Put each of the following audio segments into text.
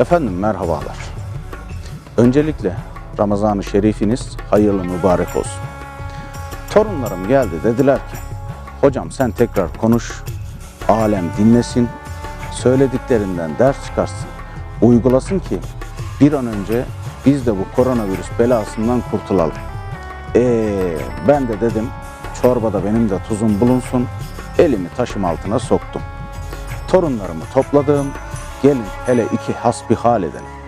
Efendim merhabalar. Öncelikle Ramazan-ı Şerifiniz hayırlı mübarek olsun. Torunlarım geldi dediler ki, hocam sen tekrar konuş, alem dinlesin, söylediklerinden ders çıkarsın, uygulasın ki bir an önce biz de bu koronavirüs belasından kurtulalım. Ee, ben de dedim çorbada benim de tuzum bulunsun, elimi taşım altına soktum. Torunlarımı topladım, gelin hele iki hasbihal edelim.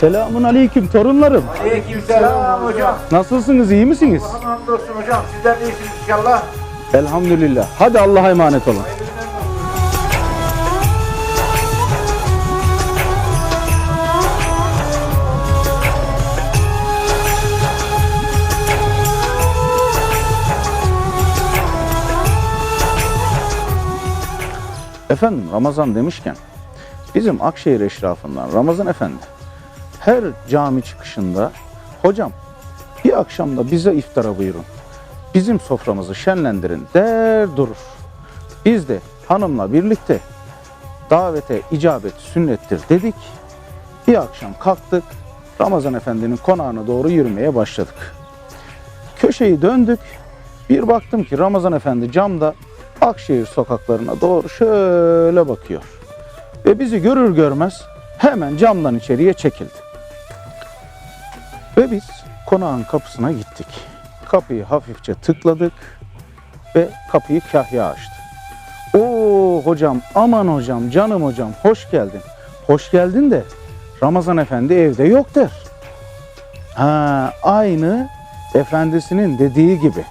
Selamun aleyküm torunlarım. Aleykümselam hocam. Nasılsınız, iyi misiniz? Hamdolsun hocam. Sizler de iyisiniz inşallah. Elhamdülillah. Hadi Allah'a emanet olun. Efendim Ramazan demişken bizim Akşehir eşrafından Ramazan Efendi her cami çıkışında hocam bir akşamda bize iftara buyurun. Bizim soframızı şenlendirin der durur. Biz de hanımla birlikte davete icabet sünnettir dedik. Bir akşam kalktık Ramazan Efendi'nin konağına doğru yürümeye başladık. Köşeyi döndük. Bir baktım ki Ramazan Efendi camda Akşehir sokaklarına doğru şöyle bakıyor. Ve bizi görür görmez hemen camdan içeriye çekildi. Ve biz konağın kapısına gittik. Kapıyı hafifçe tıkladık ve kapıyı kahya açtı. Oo hocam, aman hocam, canım hocam, hoş geldin. Hoş geldin de Ramazan Efendi evde yok der. Ha, aynı efendisinin dediği gibi.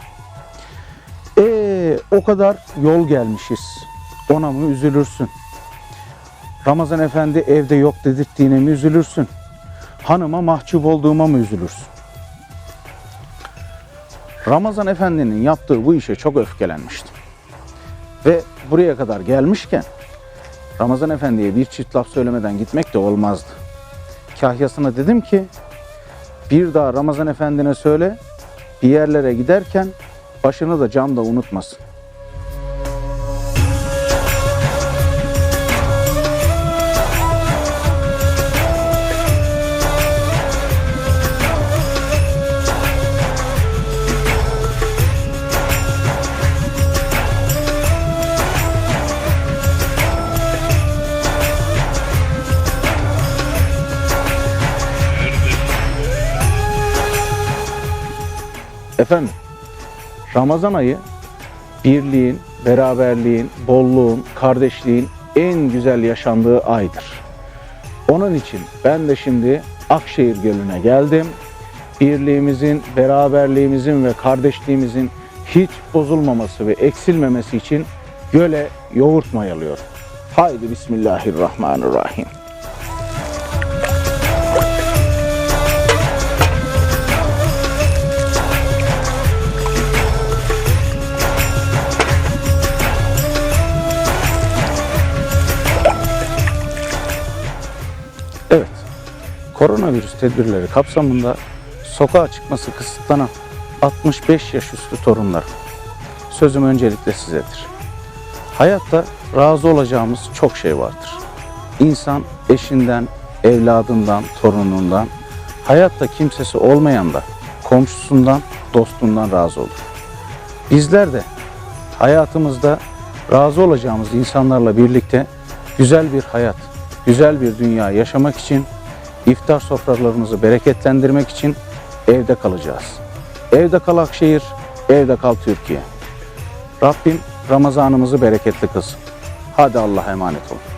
Ee, o kadar yol gelmişiz. Ona mı üzülürsün? Ramazan Efendi evde yok dedirttiğine mi üzülürsün? Hanıma mahcup olduğuma mı üzülürsün? Ramazan Efendi'nin yaptığı bu işe çok öfkelenmiştim. Ve buraya kadar gelmişken Ramazan Efendi'ye bir çift laf söylemeden gitmek de olmazdı. Kahyasına dedim ki bir daha Ramazan Efendi'ne söyle bir yerlere giderken başını da camda unutmasın. Efendim, Ramazan ayı birliğin, beraberliğin, bolluğun, kardeşliğin en güzel yaşandığı aydır. Onun için ben de şimdi Akşehir Gölü'ne geldim. Birliğimizin, beraberliğimizin ve kardeşliğimizin hiç bozulmaması ve eksilmemesi için göle yoğurt mayalıyorum. Haydi Bismillahirrahmanirrahim. Koronavirüs tedbirleri kapsamında sokağa çıkması kısıtlanan 65 yaş üstü torunlar. Sözüm öncelikle sizedir. Hayatta razı olacağımız çok şey vardır. İnsan eşinden, evladından, torunundan, hayatta kimsesi olmayan da komşusundan, dostundan razı olur. Bizler de hayatımızda razı olacağımız insanlarla birlikte güzel bir hayat, güzel bir dünya yaşamak için, iftar sofralarımızı bereketlendirmek için evde kalacağız. Evde kal Akşehir, evde kal Türkiye. Rabbim Ramazanımızı bereketli kılsın. Hadi Allah'a emanet olun.